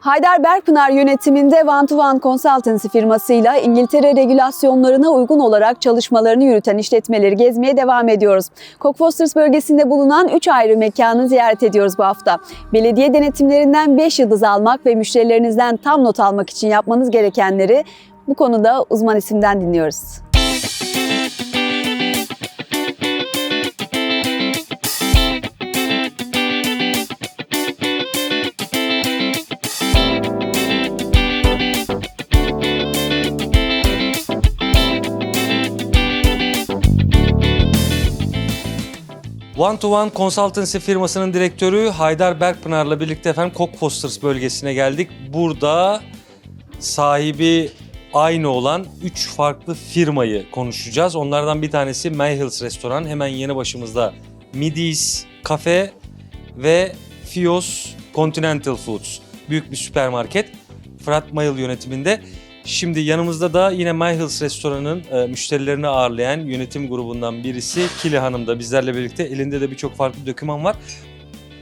Haydar Berkpınar yönetiminde One to One Consultancy firmasıyla İngiltere regülasyonlarına uygun olarak çalışmalarını yürüten işletmeleri gezmeye devam ediyoruz. Cockfosters bölgesinde bulunan 3 ayrı mekanı ziyaret ediyoruz bu hafta. Belediye denetimlerinden 5 yıldız almak ve müşterilerinizden tam not almak için yapmanız gerekenleri bu konuda uzman isimden dinliyoruz. One to One Consultancy firmasının direktörü Haydar Berkpınar'la birlikte efendim Cockfosters bölgesine geldik. Burada sahibi aynı olan 3 farklı firmayı konuşacağız. Onlardan bir tanesi Mayhills Restoran. Hemen yanı başımızda Midis Cafe ve Fios Continental Foods. Büyük bir süpermarket. Fırat Mayıl yönetiminde. Şimdi yanımızda da yine Mayhills Restoran'ın e, müşterilerini ağırlayan yönetim grubundan birisi Kili Hanım da bizlerle birlikte. Elinde de birçok farklı doküman var.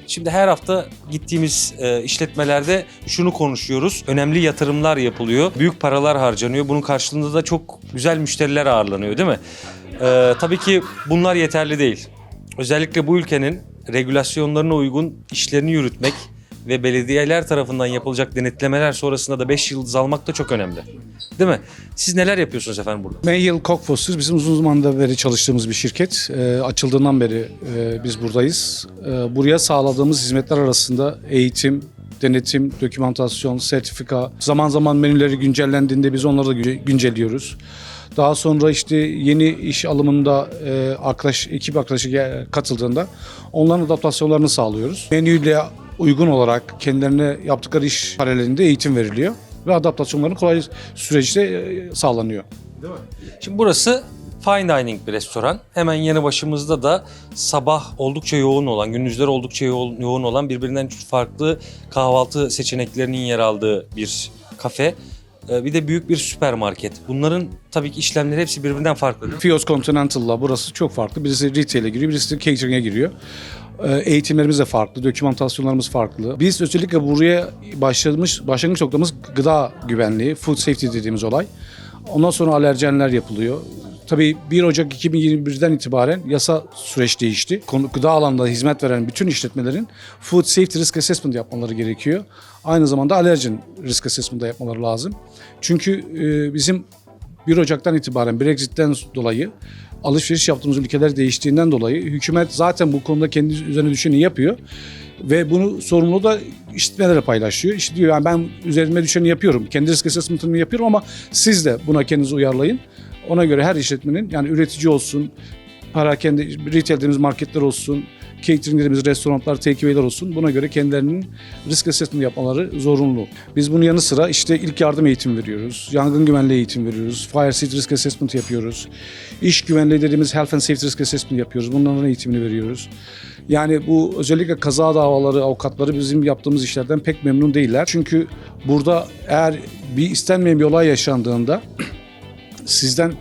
Şimdi her hafta gittiğimiz e, işletmelerde şunu konuşuyoruz. Önemli yatırımlar yapılıyor. Büyük paralar harcanıyor. Bunun karşılığında da çok güzel müşteriler ağırlanıyor değil mi? E, tabii ki bunlar yeterli değil. Özellikle bu ülkenin regülasyonlarına uygun işlerini yürütmek ve belediyeler tarafından yapılacak denetlemeler sonrasında da 5 yıldız almak da çok önemli. Değil mi? Siz neler yapıyorsunuz efendim burada? Mayhill Cockfosters bizim uzun zamandan beri çalıştığımız bir şirket. E, açıldığından beri e, biz buradayız. E, buraya sağladığımız hizmetler arasında eğitim, denetim, dokümantasyon, sertifika, zaman zaman menüleri güncellendiğinde biz onları da gü- güncelliyoruz. Daha sonra işte yeni iş alımında e, arkadaş, ekip arkadaşı katıldığında onların adaptasyonlarını sağlıyoruz. Menüyle uygun olarak kendilerine yaptıkları iş paralelinde eğitim veriliyor ve adaptasyonların kolay süreçte e, sağlanıyor. Şimdi burası fine dining bir restoran. Hemen yanı başımızda da sabah oldukça yoğun olan, gündüzleri oldukça yoğun, olan birbirinden farklı kahvaltı seçeneklerinin yer aldığı bir kafe. Ee, Bir de büyük bir süpermarket. Bunların tabii ki işlemleri hepsi birbirinden farklı. Fios Continental'la burası çok farklı. Birisi retail'e giriyor, birisi catering'e giriyor. Ee, Eğitimlerimiz de farklı, dokümantasyonlarımız farklı. Biz özellikle buraya başlamış, başlangıç noktamız gıda güvenliği, food safety dediğimiz olay. Ondan sonra alerjenler yapılıyor. Tabii 1 Ocak 2021'den itibaren yasa süreç değişti. Konu, gıda alanında hizmet veren bütün işletmelerin Food Safety Risk Assessment yapmaları gerekiyor. Aynı zamanda alerjen risk assessment da yapmaları lazım. Çünkü e, bizim 1 Ocak'tan itibaren Brexit'ten dolayı alışveriş yaptığımız ülkeler değiştiğinden dolayı hükümet zaten bu konuda kendi üzerine düşeni yapıyor ve bunu sorumluluğu da işletmelere paylaşıyor. İşte diyor yani ben üzerime düşeni yapıyorum. Kendi risk assessment'ımı yapıyorum ama siz de buna kendinizi uyarlayın. Ona göre her işletmenin yani üretici olsun, perakende retail dediğimiz marketler olsun, catering dediğimiz restoranlar, takeaway'ler olsun. Buna göre kendilerinin risk assessment yapmaları zorunlu. Biz bunun yanı sıra işte ilk yardım eğitimi veriyoruz. Yangın güvenliği eğitim veriyoruz. Fire safety risk assessment yapıyoruz. İş güvenliği dediğimiz health and safety risk assessment yapıyoruz. Bunların eğitimini veriyoruz. Yani bu özellikle kaza davaları, avukatları bizim yaptığımız işlerden pek memnun değiller. Çünkü burada eğer bir istenmeyen bir olay yaşandığında sizden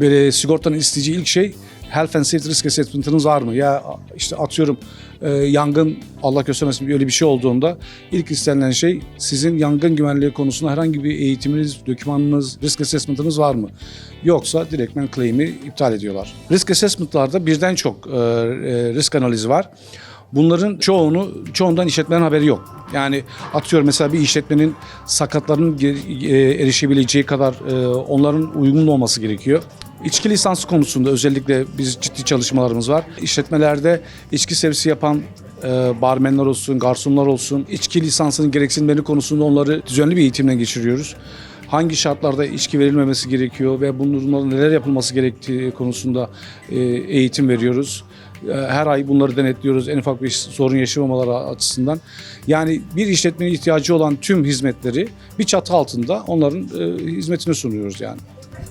böyle sigortanın isteyeceği ilk şey health and safety risk assessment'ınız var mı? Ya işte atıyorum e, yangın Allah göstermesin öyle bir şey olduğunda ilk istenilen şey sizin yangın güvenliği konusunda herhangi bir eğitiminiz, dokümanınız, risk assessment'ınız var mı? Yoksa direktmen claim'i iptal ediyorlar. Risk assessment'larda birden çok e, e, risk analizi var. Bunların çoğunu çoğundan işletmenin haberi yok. Yani atıyorum mesela bir işletmenin sakatlarının ge- e, erişebileceği kadar e, onların uygun olması gerekiyor. İçki lisansı konusunda özellikle biz ciddi çalışmalarımız var. İşletmelerde içki servisi yapan e, barmenler olsun, garsonlar olsun, içki lisansının gereksinimleri konusunda onları düzenli bir eğitimden geçiriyoruz. Hangi şartlarda içki verilmemesi gerekiyor ve bunların neler yapılması gerektiği konusunda eğitim veriyoruz. E, Her ay bunları denetliyoruz en ufak bir sorun yaşamamaları açısından. Yani bir işletmenin ihtiyacı olan tüm hizmetleri bir çatı altında onların e, hizmetine sunuyoruz yani.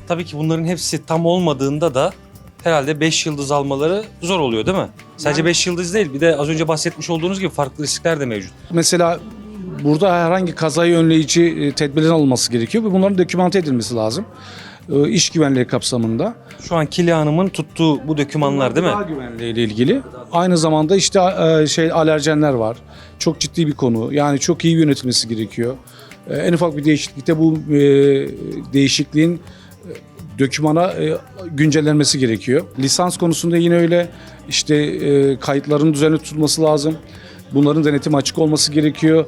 Tabii ki bunların hepsi tam olmadığında da herhalde 5 yıldız almaları zor oluyor değil mi? Sadece 5 yıldız değil bir de az önce bahsetmiş olduğunuz gibi farklı riskler de mevcut. Mesela burada herhangi kazayı önleyici e, tedbirlerin alınması gerekiyor ve bunların dokümante edilmesi lazım. E, iş güvenliği kapsamında. Şu an Kilian Hanım'ın tuttuğu bu dokümanlar değil mi? Gıda güvenliği ile ilgili. Aynı zamanda işte e, şey alerjenler var. Çok ciddi bir konu. Yani çok iyi yönetilmesi gerekiyor. E, En ufak bir değişiklikte bu e, değişikliğin dökümana e, güncellenmesi gerekiyor. Lisans konusunda yine öyle işte e, kayıtların düzenli tutulması lazım. Bunların denetimi açık olması gerekiyor.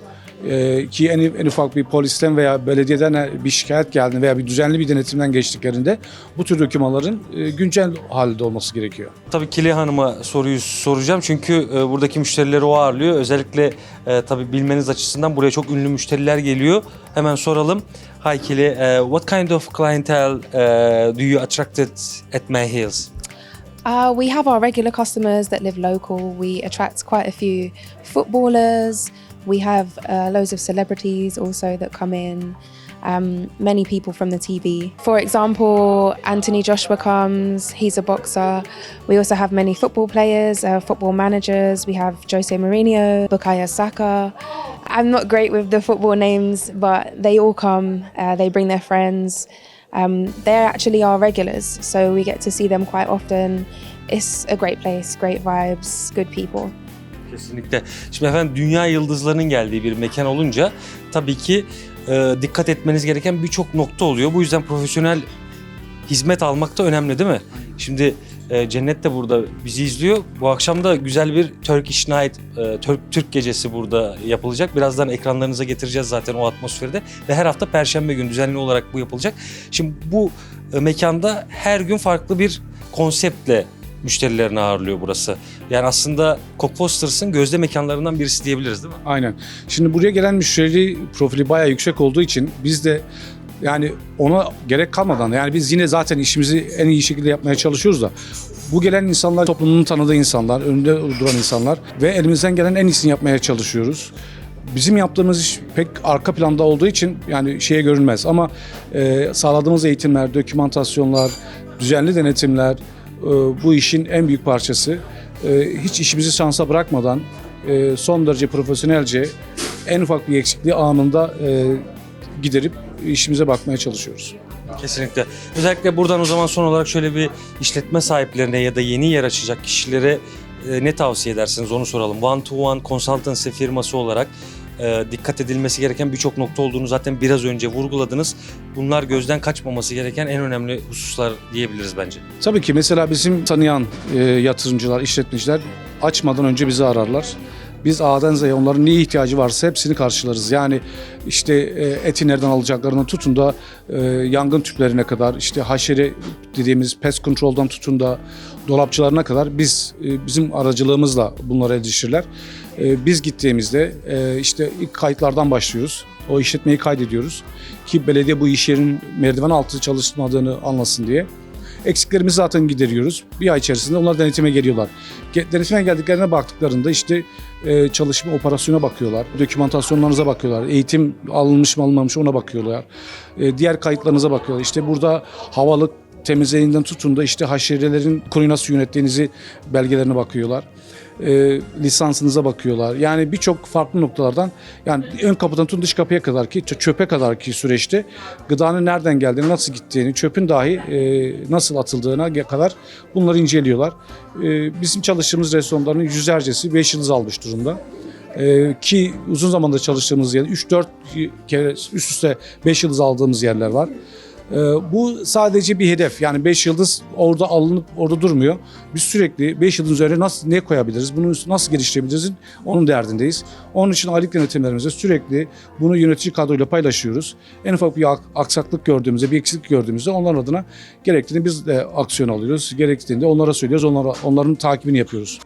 E, ki en, en ufak bir polisten veya belediyeden bir şikayet geldiğinde veya bir düzenli bir denetimden geçtiklerinde bu tür dokümanların e, güncel halde olması gerekiyor. Tabii Kilian Hanım'a soruyu soracağım çünkü e, buradaki müşterileri o ağırlıyor. Özellikle e, tabii bilmeniz açısından buraya çok ünlü müşteriler geliyor. Hemen soralım. Hi Kili, what kind of clientele do you attracted at May Hills? Uh, we have our regular customers that live local. We attract quite a few footballers. We have uh, loads of celebrities also that come in. Um, many people from the TV. For example, Anthony Joshua comes, he's a boxer. We also have many football players, uh, football managers. We have Jose Mourinho, Bukayo Saka. I'm not great with the football names, but they all come, uh, they bring their friends. Um, they're actually our regulars, so we get to see them quite often. It's a great place, great vibes, good people. Kesinlikle. Şimdi efendim dünya yıldızlarının geldiği bir mekan olunca tabii ki e, dikkat etmeniz gereken birçok nokta oluyor. Bu yüzden profesyonel hizmet almak da önemli değil mi? Şimdi e, Cennet de burada bizi izliyor. Bu akşam da güzel bir Turkish Night, e, Türk, Türk gecesi burada yapılacak. Birazdan ekranlarınıza getireceğiz zaten o atmosferde. Ve her hafta Perşembe günü düzenli olarak bu yapılacak. Şimdi bu e, mekanda her gün farklı bir konseptle müşterilerini ağırlıyor burası. Yani aslında Cock Fosters'ın gözde mekanlarından birisi diyebiliriz değil mi? Aynen. Şimdi buraya gelen müşteri profili bayağı yüksek olduğu için biz de yani ona gerek kalmadan yani biz yine zaten işimizi en iyi şekilde yapmaya çalışıyoruz da bu gelen insanlar toplumun tanıdığı insanlar, önünde duran insanlar ve elimizden gelen en iyisini yapmaya çalışıyoruz. Bizim yaptığımız iş pek arka planda olduğu için yani şeye görünmez ama e, sağladığımız eğitimler, dokümantasyonlar, düzenli denetimler bu işin en büyük parçası. E, hiç işimizi şansa bırakmadan e, son derece profesyonelce en ufak bir eksikliği anında e, giderip işimize bakmaya çalışıyoruz. Kesinlikle. Özellikle buradan o zaman son olarak şöyle bir işletme sahiplerine ya da yeni yer açacak kişilere e, ne tavsiye edersiniz onu soralım. One to One Consultancy firması olarak e, dikkat edilmesi gereken birçok nokta olduğunu zaten biraz önce vurguladınız. Bunlar gözden kaçmaması gereken en önemli hususlar diyebiliriz bence. Tabii ki mesela bizim tanıyan e, yatırımcılar, işletmeciler açmadan önce bizi ararlar. Biz A'dan Z'ye onların neye ihtiyacı varsa hepsini karşılarız. Yani işte e, eti nereden alacaklarından tutun da e, yangın tüplerine kadar, işte haşere dediğimiz pest control'dan tutun da dolapçılarına kadar biz e, bizim aracılığımızla bunlara erişirler. Biz gittiğimizde işte ilk kayıtlardan başlıyoruz. O işletmeyi kaydediyoruz ki belediye bu iş yerinin merdiven altı çalışmadığını anlasın diye. Eksiklerimizi zaten gideriyoruz. Bir ay içerisinde onlar denetime geliyorlar. Ge- Denetime geldiklerine baktıklarında işte e, çalışma operasyona bakıyorlar. Dokümantasyonlarınıza bakıyorlar. Eğitim alınmış mı alınmamış ona bakıyorlar. E, diğer kayıtlarınıza bakıyorlar. İşte burada havalık temizliğinden tutun da işte haşerelerin konuyu nasıl yönettiğinizi belgelerine bakıyorlar. E, lisansınıza bakıyorlar. Yani birçok farklı noktalardan yani ön kapıdan tutun dış kapıya kadar ki çö- çöpe kadar ki süreçte gıdanın nereden geldiğini, nasıl gittiğini, çöpün dahi e, nasıl atıldığına kadar bunları inceliyorlar. E, bizim çalıştığımız restoranların yüzlercesi 5 yıldız almış durumda. E, ki uzun zamandır çalıştığımız yer 3-4 kere üst üste 5 yıldız aldığımız yerler var. Ee, Bu sadece bir hedef. Yani 5 yıldız orada alınıp orada durmuyor. Biz sürekli 5 yıldız üzerine nasıl ne koyabiliriz? Bunu nasıl geliştirebiliriz? Onun derdindeyiz. Onun için aylık denetimlerimizde sürekli bunu yönetici kadroyla paylaşıyoruz. En ufak bir ak- aksaklık gördüğümüzde, bir eksiklik gördüğümüzde onların adına gerektiğinde biz de aksiyon alıyoruz. Gerektiğinde onlara söylüyoruz. Onlara, onların takibini yapıyoruz.